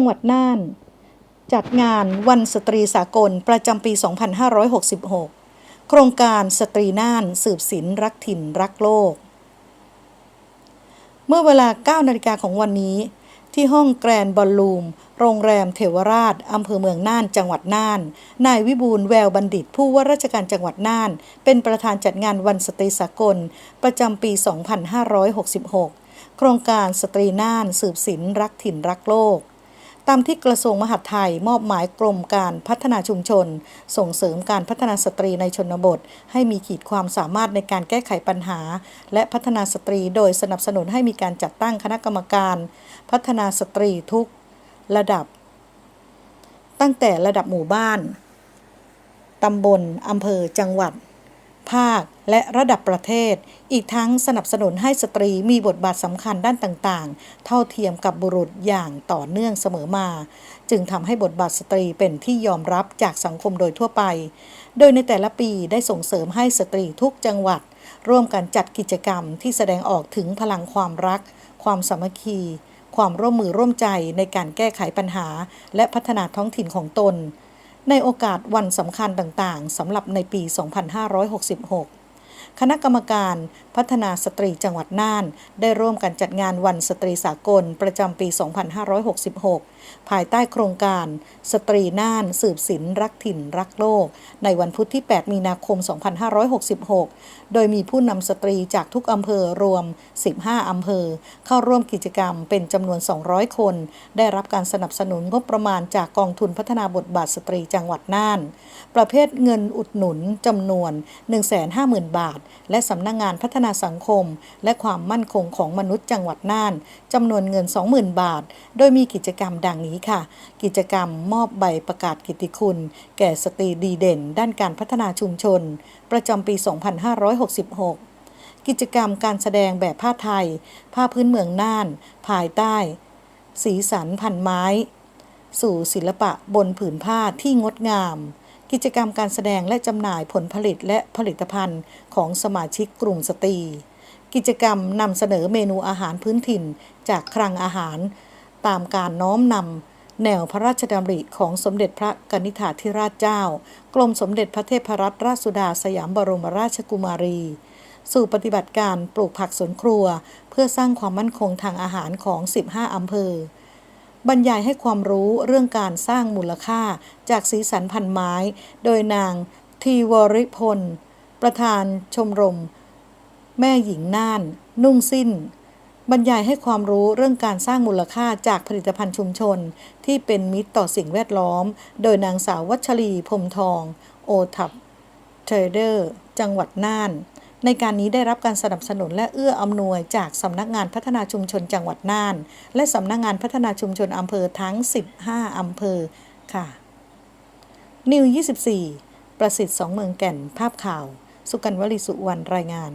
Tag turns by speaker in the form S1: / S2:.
S1: จังหวัดน่าน จัดงานวันสตรีสากลประจำปี 2566 โครงการสตรีน่านสืบศิลรักถิ่นรักโลก เมื่อเวลา 9 นาฬิกาของวันนี้ ที่ห้องแกรนบอลลูม โรงแรมเทวราชอำเภอเมืองน่าน จังหวัดน่าน นายวิบูลแววบัณฑิต ผู้ว่าราชการจังหวัดน่าน เป็นประธานจัดงานวันสตรีสากล ประจำปี 2566โครงการสตรีน่านสืบศิลรักถิ่นรักโลก ตามที่กระทรวงมหาดไทยมอบหมายกรมการพัฒนาชุมชน ส่งเสริมการพัฒนาสตรีในชนบท ให้มีขีดความสามารถในการแก้ไขปัญหา และพัฒนาสตรีโดยสนับสนุนให้มีการจัดตั้งคณะกรรมการ พัฒนาสตรีทุกระดับ ตั้งแต่ระดับหมู่บ้านตำบลอำเภอจังหวัด ภาค และระดับประเทศ อีกทั้งสนับสนุนให้สตรีมีบทบาทสำคัญด้านต่างๆ เท่าเทียมกับบุรุษอย่างต่อเนื่องเสมอมา จึงทำให้บทบาทสตรีเป็นที่ยอมรับจากสังคมโดยทั่วไป โดยในแต่ละปีได้ส่งเสริมให้สตรีทุกจังหวัด ร่วมกันจัดกิจกรรมที่แสดงออกถึงพลังความรัก ความสามัคคีความร่วมมือร่วมใจในการแก้ไขปัญหา และพัฒนาท้องถิ่นของตน ในโอกาสวันสำคัญต่างๆสำหรับในปี 2566 คณะกรรมการพัฒนาสตรีจังหวัดน่าน ได้ร่วมกันจัดงานวันสตรีสากลประจำปี 2566 ภายใต้โครงการ สตรีน่านสืบศิลรักถิ่นรักโลก ในวันพุธที่ 8 มีนาคม 2566 โดยมีผู้นำสตรีจากทุกอำเภอรวม 15 อำเภอ เข้าร่วมกิจกรรมเป็นจำนวน 200 คน ได้รับการสนับสนุนงบประมาณจากกองทุนพัฒนาบทบาทสตรีจังหวัดน่าน ประเภทเงินอุดหนุนจำนวน 150,000 บาทและสำนักงงานพัฒนาสังคม และความมั่นคงของมนุษย์จังหวัดน่านจำนวนเงิน 20,000 บาท โดยมีกิจกรรมดังนี้ค่ะ กิจกรรมมอบใบประกาศกิตติคุณ แก่สตรีดีเด่น ด้านการพัฒนาชุมชน ประจำปี 2566กิจกรรมการแสดงแบบผ้าไทย ผ้าพื้นเมืองน่าน ภายใต้ สีสันพันไม้ สู่ศิลปะบนผืนผ้าที่งดงาม กิจกรรมการแสดงและจำหน่ายผลผลิตและผลิตภัณฑ์ของสมาชิกกลุ่มสตรี กิจกรรมนำเสนอเมนูอาหารพื้นถิ่นจากคลังอาหาร ตามการน้อมนำแนวพระราชดำริของสมเด็จพระกนิษฐาธิราชเจ้า กรมสมเด็จพระเทพรัตนราชสุดาสยามบรมราชกุมารี สู่ปฏิบัติการปลูกผักสวนครัว เพื่อสร้างความมั่นคงทางอาหารของ 15 อำเภอ บรรยายให้ความรู้เรื่องการสร้างมูลค่าจากสีสันพันไม้ โดยนางทีวริพล ประธานชมรม แม่หญิงน่าน นุ่งสิ้น บรรยายให้ความรู้เรื่องการสร้างมูลค่าจากผลิตภัณฑ์ชุมชน ที่เป็นมิตรต่อสิ่งแวดล้อม โดยนางสาววัชรีพรมทอง โอทับเทรเดอร์ จังหวัดน่าน ในการนี้ได้รับการสนับสนุนและเอื้ออำนวยจากสำนักงานพัฒนาชุมชนจังหวัดน่าน และสำนักงานพัฒนาชุมชนอำเภอทั้ง 15อำเภอค่ะ นิว 24 ประสิทธิ์สองเมืองแก่นภาพข่าว สุกันวลิสุวรรณรายงาน